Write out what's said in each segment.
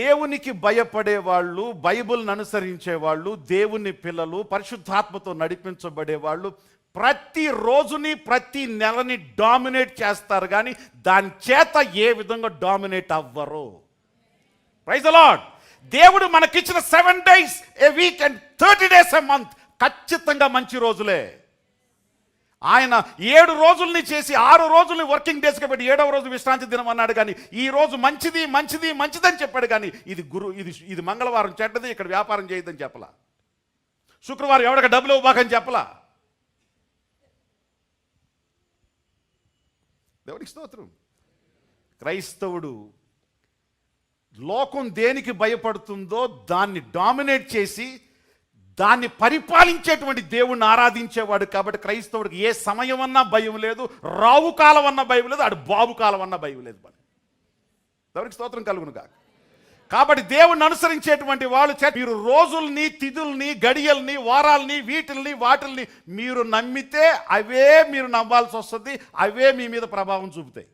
దేవునికి భయపడే వాళ్ళు బైబుల్ని అనుసరించే వాళ్ళు దేవుని పిల్లలు పరిశుద్ధాత్మతో నడిపించబడే వాళ్ళు ప్రతి రోజుని ప్రతి నెలని డామినేట్ చేస్తారు కానీ దాని చేత ఏ విధంగా డామినేట్ అవ్వరు. ప్రైజ్ అలాడ్ దేవుడు మనకిచ్చిన seven days a week and thirty days a month ఖచ్చితంగా మంచి రోజులే. ఆయన ఏడు రోజుల్ని చేసి ఆరు రోజుల్ని వర్కింగ్ డేస్గా పెట్టి ఏడవ రోజు విశ్రాంతి దినం అన్నాడు కానీ ఈ రోజు మంచిది మంచిది మంచిదని చెప్పాడు కానీ ఇది గురు ఇది ఇది మంగళవారం చెడ్డది ఇక్కడ వ్యాపారం చేయొద్దని చెప్పలా. శుక్రవారం ఎవడికి డబ్బులు ఇవ్వబాకని చెప్పలా? దేవుడికి స్తోత్రం. క్రైస్తవుడు లోకం దేనికి భయపడుతుందో దాన్ని డామినేట్ చేసి దాన్ని పరిపాలించేటువంటి దేవుణ్ణి ఆరాధించేవాడు కాబట్టి క్రైస్తవుడికి ఏ సమయం అన్నా భయం లేదు రావు కాలం అన్న భయం లేదు ఆడు బాబు కాలం అన్న భయం లేదు మరి. దేవునికి స్తోత్రం కలుగును కాక కాబట్టి దేవుణ్ణి అనుసరించేటువంటి వాళ్ళు మీరు రోజుల్ని తిథుల్ని గడియల్ని వారాల్ని వీటిల్ని వాటిల్ని మీరు నమ్మితే అవే మీరు నమ్మాల్సి వస్తుంది అవే మీ మీద ప్రభావం చూపుతాయి.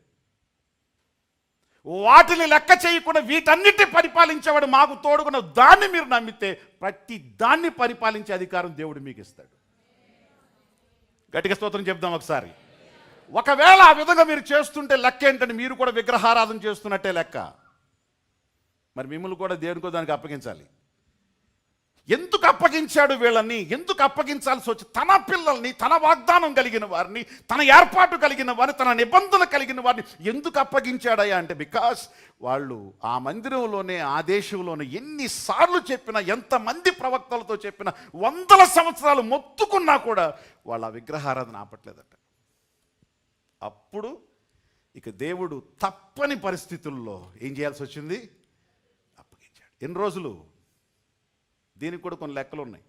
వాటిని లెక్క చేయకుండా వీటన్నిటి పరిపాలించేవాడు మాకు తోడుకున్న దాన్ని మీరు నమ్మితే ప్రతి దాన్ని పరిపాలించే అధికారం దేవుడు మీకు ఇస్తాడు. గట్టిగా స్తోత్రం చెప్దాం ఒకసారి. ఒకవేళ ఆ విధంగా మీరు చేస్తుంటే లెక్క ఏంటంటే మీరు కూడా విగ్రహారాధన చేస్తున్నట్టే లెక్క. మరి మిమ్మల్ని కూడా దేవునికో దానికి అప్పగించాలి. ఎందుకు అప్పగించాడు వీళ్ళని? ఎందుకు అప్పగించాల్సి వచ్చి తన పిల్లల్ని తన వాగ్దానం కలిగిన వారిని తన ఏర్పాటు కలిగిన వారిని తన నిబంధన కలిగిన వారిని ఎందుకు అప్పగించాడయ్యా అంటే బికాస్ వాళ్ళు ఆ మందిరంలోనే ఆ దేశంలోనే ఎన్నిసార్లు చెప్పినా ఎంతమంది ప్రవక్తలతో చెప్పినా వందల సంవత్సరాలు మొత్తుకున్నా కూడా వాళ్ళ విగ్రహారాధన ఆపట్లేదట. అప్పుడు ఇక దేవుడు తప్పని పరిస్థితుల్లో ఏం చేయాల్సి వచ్చింది? అప్పగించాడు. ఎన్ని రోజులు? దీనికి కూడా కొన్ని లెక్కలు ఉన్నాయి.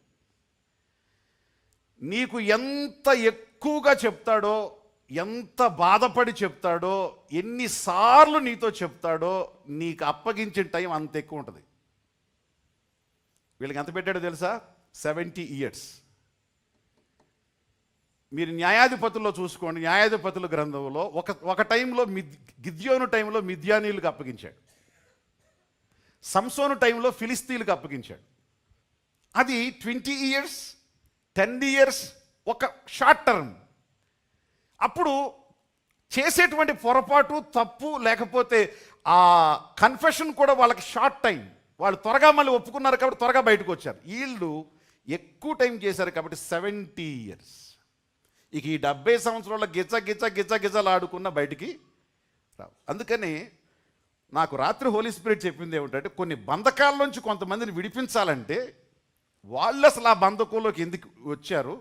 నీకు ఎంత ఎక్కువగా చెప్తాడో ఎంత బాధపడి చెప్తాడో ఎన్నిసార్లు నీతో చెప్తాడో నీకు అప్పగించిన టైం అంత ఎక్కువ ఉంటుంది. వీళ్ళకి ఎంత పెట్టాడో తెలుసా? Seventy years. మీరు న్యాయాధిపతుల్లో చూసుకోండి. న్యాయాధిపతుల గ్రంథంలో ఒక ఒక టైంలో మిద్ గిద్యోను టైంలో మిథ్యానీయులకు అప్పగించాడు. సంసోను టైంలో ఫిలిస్తీన్లకు అప్పగించాడు. అది ట్వంటీ ఇయర్స్ టెన్ ఇయర్స్ ఒక షార్ట్ టర్మ్. అప్పుడు చేసేటువంటి పొరపాటు తప్పు లేకపోతే ఆ కన్ఫెషన్ కూడా వాళ్ళకి షార్ట్ టైం. వాళ్ళు త్వరగా మళ్ళీ ఒప్పుకున్నారు కాబట్టి త్వరగా బయటకు వచ్చారు. వీళ్ళు ఎక్కువ టైం చేశారు కాబట్టి సెవెంటీ ఇయర్స్. ఇక ఈ డెబ్బై సంవత్సరాల గిచ్చ గిచ్చ గిచ్చ గిచ్చలు ఆడుకున్న బయటికి రావు. అందుకని నాకు రాత్రి హోలీ స్పిరిట్ చెప్పింది ఏమిటంటే కొన్ని బంధకాల నుంచి కొంతమందిని విడిపించాలంటే వాళ్ళు అసలు ఆ బంధకంలోకి ఎందుకు వచ్చారు?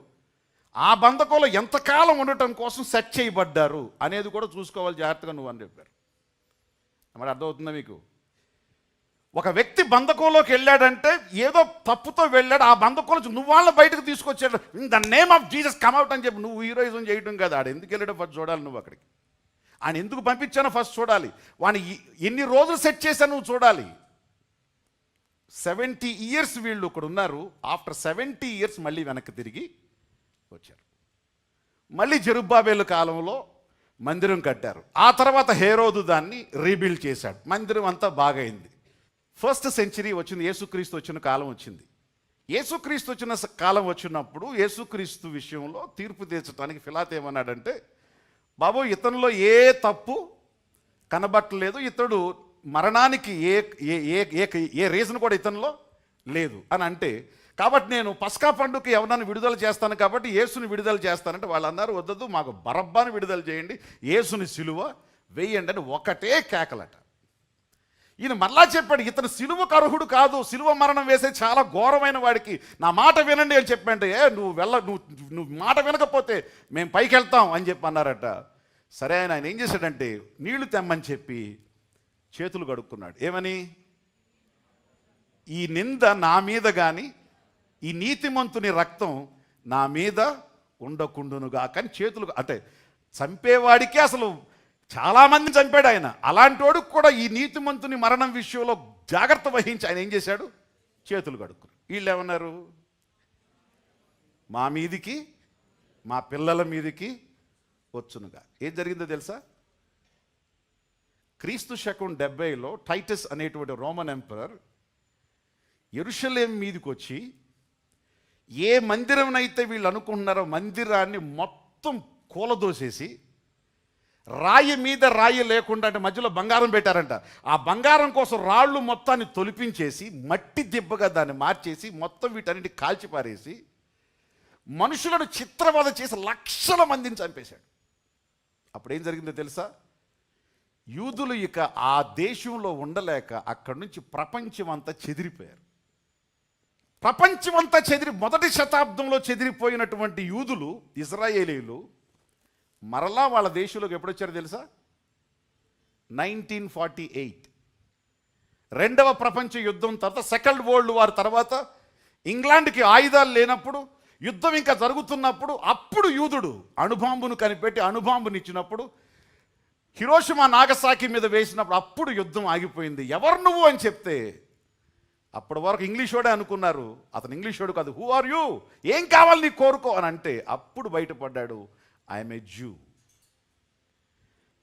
ఆ బంధకంలో ఎంతకాలం ఉండటం కోసం సెట్ చేయబడ్డారు అనేది కూడా చూసుకోవాలి జాగ్రత్తగా నువ్వు అని చెప్పారు. మరి అర్థమవుతుందా మీకు? ఒక వ్యక్తి బంధకంలోకి వెళ్ళాడంటే ఏదో తప్పుతో వెళ్ళాడు ఆ బంధకంలో నువ్వు వాళ్ళని బయటకు తీసుకొచ్చాడు. The name of Jesus come out అని చెప్పి నువ్వు హీరోయిజం చేయడం కదా. ఆడు ఎందుకు వెళ్ళాడో ఫస్ట్ చూడాలి నువ్వు అక్కడికి. ఆయన ఎందుకు పంపించానో ఫస్ట్ చూడాలి. వాడిని ఎన్ని రోజులు సెట్ చేశాను నువ్వు చూడాలి. సెవెంటీ ఇయర్స్ వీళ్ళు ఇక్కడ ఉన్నారు. ఆఫ్టర్ సెవెంటీ ఇయర్స్ మళ్ళీ వెనక్కి తిరిగి వచ్చారు. మళ్ళీ జరుబ్బాబేలు కాలంలో మందిరం కట్టారు. ఆ తర్వాత హేరోదు దాన్ని రీబిల్డ్ చేశాడు. మందిరం అంతా బాగైంది. ఫస్ట్ సెంచరీ వచ్చింది యేసుక్రీస్తు వచ్చిన కాలం వచ్చింది. యేసుక్రీస్తు వచ్చిన కాలం వచ్చినప్పుడు యేసుక్రీస్తు విషయంలో తీర్పు తీర్చడానికి ఫిలాత్ ఏమన్నాడంటే బాబు ఇతనిలో ఏ తప్పు కనబట్టలేదు. ఇతడు మరణానికి ఏ ఏ ఏ ఏ- ఏ రీజన్ కూడా ఇతనిలో లేదు అని అంటే కాబట్టి నేను పస్కా పండుగకి ఎవరినైనా విడుదల చేస్తాను కాబట్టి యేసుని విడుదల చేస్తానంటే వాళ్ళు అన్నారు వద్దదు మాకు బరబ్బాని విడుదల చేయండి యేసుని సిలువ వేయండి అని ఒకటే కేకలట. ఈయన మళ్ళా చెప్పాడు ఇతను సిలువ కర్హుడు కాదు సిలువ మరణం వేసే చాలా ఘోరమైన వాడికి నా మాట వినండి అని చెప్పంటే ఏ నువ్వు వెళ్ళ నువ్వు నువ్వు మాట వినకపోతే మేము పైకి వెళ్తాం అని చెప్పి అన్నారట సరే ఆయన ఆయన ఏం చేశాడంటే నీళ్ళు తెమ్మని చెప్పి చేతులు కడుక్కున్నాడు. ఏమని? ఈ నింద నా మీద కానీ ఈ నీతిమంతుని రక్తం నా మీద ఉండకుండునుగా కానీ చేతులు అంటే చంపేవాడికి అసలు చాలామంది చంపాడు ఆయన. అలాంటి వాడికి కూడా ఈ నీతిమంతుని మరణం విషయంలో జాగ్రత్త వహించి ఆయన ఏం చేశాడు? చేతులు కడుక్కుని వీళ్ళు ఏమన్నారు మా మీదికి మా పిల్లల మీదికి వచ్చునుగా. ఏం జరిగిందో తెలుసా? క్రీస్తు శకం డెబ్బైలో టైటస్ అనేటువంటి రోమన్ ఎంపరర్ ఎరుషలేం మీదకి వచ్చి ఏ మందిరంనైతే వీళ్ళు అనుకుంటున్నారో మందిరాన్ని మొత్తం కూలదోసేసి రాయి మీద రాయి లేకుండా అంటే మధ్యలో బంగారం పెట్టారంట. ఆ బంగారం కోసం రాళ్ళు మొత్తాన్ని తొలిపించేసి మట్టి దిబ్బగా దాన్ని మార్చేసి మొత్తం వీటన్నిటి కాల్చిపారేసి మనుషులను చిత్రవద చేసి లక్షల మందిని చంపేశాడు. అప్పుడేం జరిగిందో తెలుసా? యూదులు ఇక ఆ దేశంలో ఉండలేక అక్కడి నుంచి ప్రపంచం అంతా చెదిరిపోయారు. ప్రపంచమంతా చెదిరి మొదటి శతాబ్దంలో చెదిరిపోయినటువంటి యూదులు ఇజ్రాయేలీలు మరలా వాళ్ళ దేశంలోకి ఎప్పుడొచ్చారో తెలుసా? Nineteen forty eight. రెండవ ప్రపంచ యుద్ధం తర్వాత సెకండ్ వరల్డ్ వార్ తర్వాత ఇంగ్లాండ్కి ఆయుధాలు లేనప్పుడు యుద్ధం ఇంకా జరుగుతున్నప్పుడు అప్పుడు యూదుడు అణుబాంబును కనిపెట్టి అణుబాంబుని ఇచ్చినప్పుడు హిరోషిమా నాగసాకి మీద వేసినప్పుడు అప్పుడు యుద్ధం ఆగిపోయింది. ఎవరు నువ్వు అని చెప్తే అప్పటి వరకు ఇంగ్లీష్ వాడే అనుకున్నారు. అతను ఇంగ్లీష్ వాడు కాదు. హూ ఆర్ యూ ఏం కావాలి నీ కోరుకో? అని అంటే అప్పుడు బయటపడ్డాడు ఐఎమ్ ఏ జూ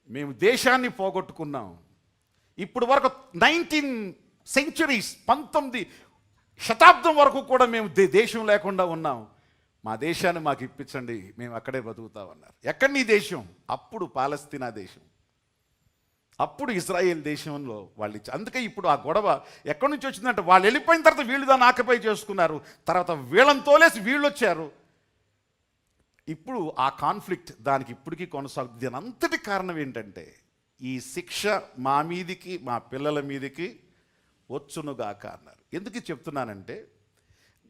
మేము దేశాన్ని పోగొట్టుకున్నాం. ఇప్పుడు వరకు నైన్టీన్ సెంచురీస్ పంతొమ్మిది శతాబ్దం వరకు కూడా మేము దే- దేశం లేకుండా ఉన్నాం. మా దేశాన్ని మాకు ఇప్పించండి. మేము అక్కడే బతుకుతామన్నారు ఎక్కడ నీ దేశం? అప్పుడు పాలస్తీనా దేశం. అప్పుడు ఇజ్రాయెల్ దేశంలో వాళ్ళు ఇచ్చి అందుకే ఇప్పుడు ఆ గొడవ ఎక్కడి నుంచి వచ్చిందంటే వాళ్ళు వెళ్ళిపోయిన తర్వాత వీళ్ళు దాన్ని ఆక్యుపై చేసుకున్నారు. తర్వాత వీళ్ళని తోలేసి వీళ్ళు వచ్చారు. ఇప్పుడు ఆ కాన్ఫ్లిక్ట్ దానికి ఇప్పటికీ కొనసాగుతుంది. దీని అంతటి కారణం ఏంటంటే ఈ శిక్ష మా మీదికి మా పిల్లల మీదికి వచ్చునుగాక అన్నారు ఎందుకు చెప్తున్నానంటే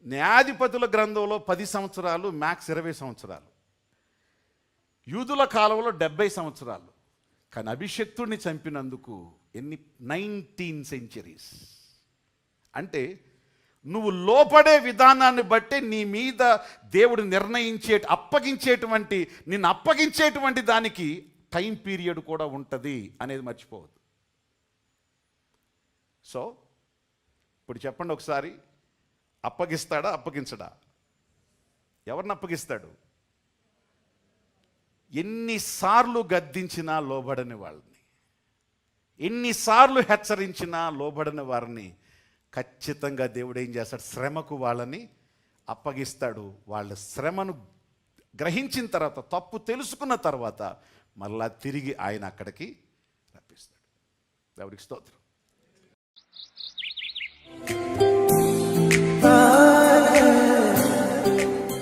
న్యాయాధిపతుల గ్రంథంలో పది సంవత్సరాలు మ్యాక్స్ ఇరవై సంవత్సరాలు. యూదుల కాలంలో డెబ్బై సంవత్సరాలు. కానీ అభిషక్తుడిని చంపినందుకు ఎన్ని నైన్టీన్ సెంచరీస్? అంటే నువ్వు లోపడే విధానాన్ని బట్టి నీ మీద దేవుడు నిర్ణయించే అప్పగించేటువంటి నిన్ను అప్పగించేటువంటి దానికి టైం పీరియడ్ కూడా ఉంటుంది అనేది మర్చిపోవద్దు. సో ఇప్పుడు చెప్పండి ఒకసారి అప్పగిస్తాడా అప్పగించడా? ఎవరిని అప్పగిస్తాడు? ఎన్నిసార్లు గద్దించినా లోబడని వాళ్ళని ఎన్నిసార్లు హెచ్చరించినా లోబడని వారిని ఖచ్చితంగా దేవుడు ఏం చేస్తాడు? శ్రమకు వాళ్ళని అప్పగిస్తాడు. వాళ్ళ శ్రమను గ్రహించిన తర్వాత తప్పు తెలుసుకున్న తర్వాత మళ్ళా తిరిగి ఆయన అక్కడికి రప్పిస్తాడు. దేవుడికి స్తోత్రం.